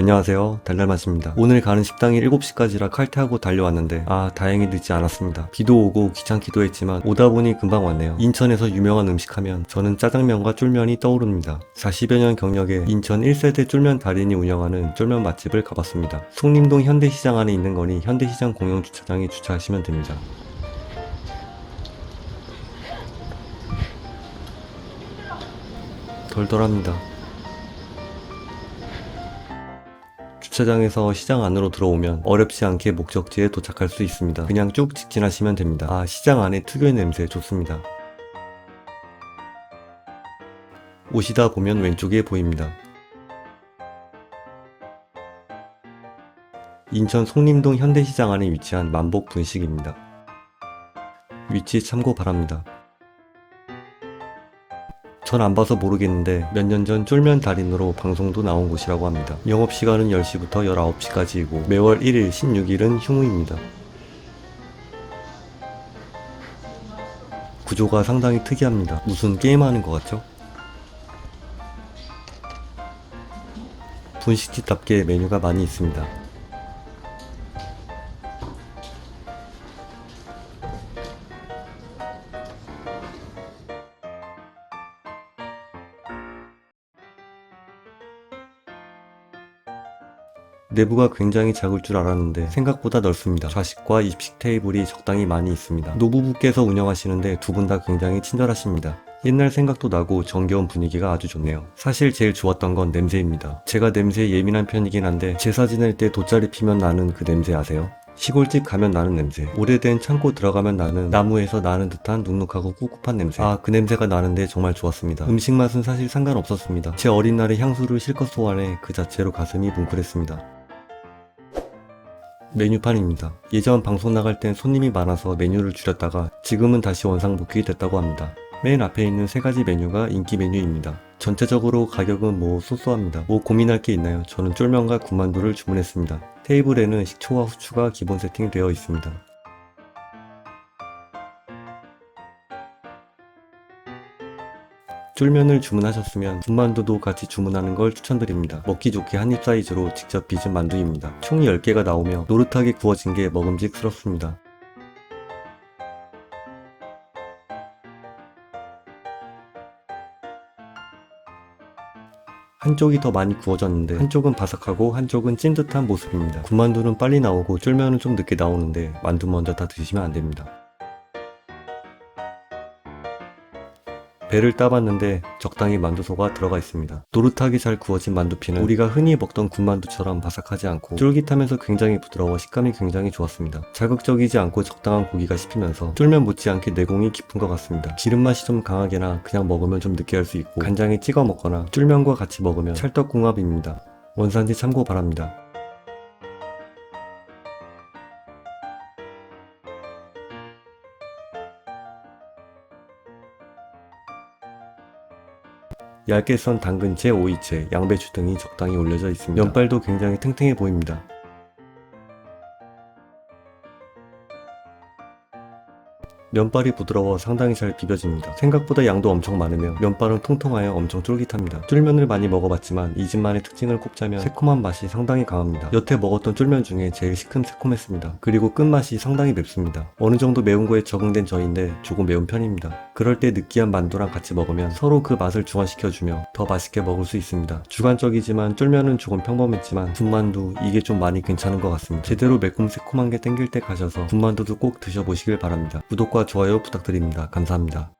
안녕하세요. 달달맛입니다. 오늘 가는 식당이 7시까지라 칼퇴하고 달려왔는데 아 다행히 늦지 않았습니다. 비도 오고 귀찮기도 했지만 오다 보니 금방 왔네요. 인천에서 유명한 음식 하면 저는 짜장면과 쫄면이 떠오릅니다. 40여 년 경력의 인천 1세대 쫄면 달인이 운영하는 쫄면 맛집을 가봤습니다. 송림동 현대시장 안에 있는 거니 현대시장 공영 주차장에 주차하시면 됩니다. 덜덜합니다 주차장에서 시장 안으로 들어오면 어렵지 않게 목적지에 도착할 수 있습니다. 그냥 쭉 직진하시면 됩니다. 아, 시장 안에 특유의 냄새 좋습니다. 오시다 보면 왼쪽에 보입니다. 인천 송림동 현대시장 안에 위치한 만복 분식입니다. 위치 참고 바랍니다. 전 안 봐서 모르겠는데 몇 년 전 쫄면 달인으로 방송도 나온 곳이라고 합니다. 영업시간은 10시부터 19시까지이고 매월 1일 16일은 휴무입니다. 구조가 상당히 특이합니다. 무슨 게임하는 것 같죠? 분식집답게 메뉴가 많이 있습니다. 내부가 굉장히 작을 줄 알았는데 생각보다 넓습니다. 좌식과 입식 테이블이 적당히 많이 있습니다. 노부부께서 운영하시는데 두 분 다 굉장히 친절하십니다. 옛날 생각도 나고 정겨운 분위기가 아주 좋네요. 사실 제일 좋았던 건 냄새입니다. 제가 냄새에 예민한 편이긴 한데 제사 지낼 때 돗자리 피면 나는 그 냄새 아세요? 시골집 가면 나는 냄새 오래된 창고 들어가면 나는 나무에서 나는 듯한 눅눅하고 꿉꿉한 냄새 아 그 냄새가 나는데 정말 좋았습니다 음식 맛은 사실 상관없었습니다 제 어린 날의 향수를 실컷 소환해 그 자체로 가슴이 뭉클했습니다 메뉴판입니다. 예전 방송 나갈 땐 손님이 많아서 메뉴를 줄였다가 지금은 다시 원상복귀 됐다고 합니다. 맨 앞에 있는 세 가지 메뉴가 인기 메뉴입니다. 전체적으로 가격은 뭐 소소합니다. 뭐 고민할 게 있나요? 저는 쫄면과 군만두를 주문했습니다. 테이블에는 식초와 후추가 기본 세팅되어 있습니다. 쫄면을 주문하셨으면 군만두도 같이 주문하는 걸 추천드립니다. 먹기 좋게 한 입 사이즈로 직접 빚은 만두입니다. 총 10개가 나오며 노릇하게 구워진 게 먹음직스럽습니다. 한쪽이 더 많이 구워졌는데 한쪽은 바삭하고 한쪽은 찐듯한 모습입니다. 군만두는 빨리 나오고 쫄면은 좀 늦게 나오는데 만두 먼저 다 드시면 안 됩니다. 배를 따봤는데 적당히 만두소가 들어가 있습니다. 노릇하게 잘 구워진 만두피는 우리가 흔히 먹던 군만두처럼 바삭하지 않고 쫄깃하면서 굉장히 부드러워 식감이 굉장히 좋았습니다. 자극적이지 않고 적당한 고기가 씹히면서 쫄면 못지않게 내공이 깊은 것 같습니다. 기름 맛이 좀 강하게나 그냥 먹으면 좀 느끼할 수 있고 간장에 찍어 먹거나 쫄면과 같이 먹으면 찰떡궁합입니다. 원산지 참고 바랍니다. 얇게 썬 당근채, 오이채, 양배추 등이 적당히 올려져 있습니다. 면발도 굉장히 탱탱해 보입니다. 면발이 부드러워 상당히 잘 비벼집니다. 생각보다 양도 엄청 많으며 면발은 통통하여 엄청 쫄깃합니다. 쫄면을 많이 먹어봤지만 이 집만의 특징을 꼽자면 새콤한 맛이 상당히 강합니다. 여태 먹었던 쫄면 중에 제일 시큼새콤했습니다. 그리고 끝맛이 상당히 맵습니다. 어느 정도 매운 거에 적응된 저인데 조금 매운 편입니다. 그럴 때 느끼한 만두랑 같이 먹으면 서로 그 맛을 중화시켜주며 더 맛있게 먹을 수 있습니다. 주관적이지만 쫄면은 조금 평범했지만 군만두 이게 좀 많이 괜찮은 것 같습니다. 제대로 매콤 새콤한 게 땡길 때 가셔서 군만두도 꼭 드셔보시길 바랍니다. 구독과 좋아요 부탁드립니다. 감사합니다.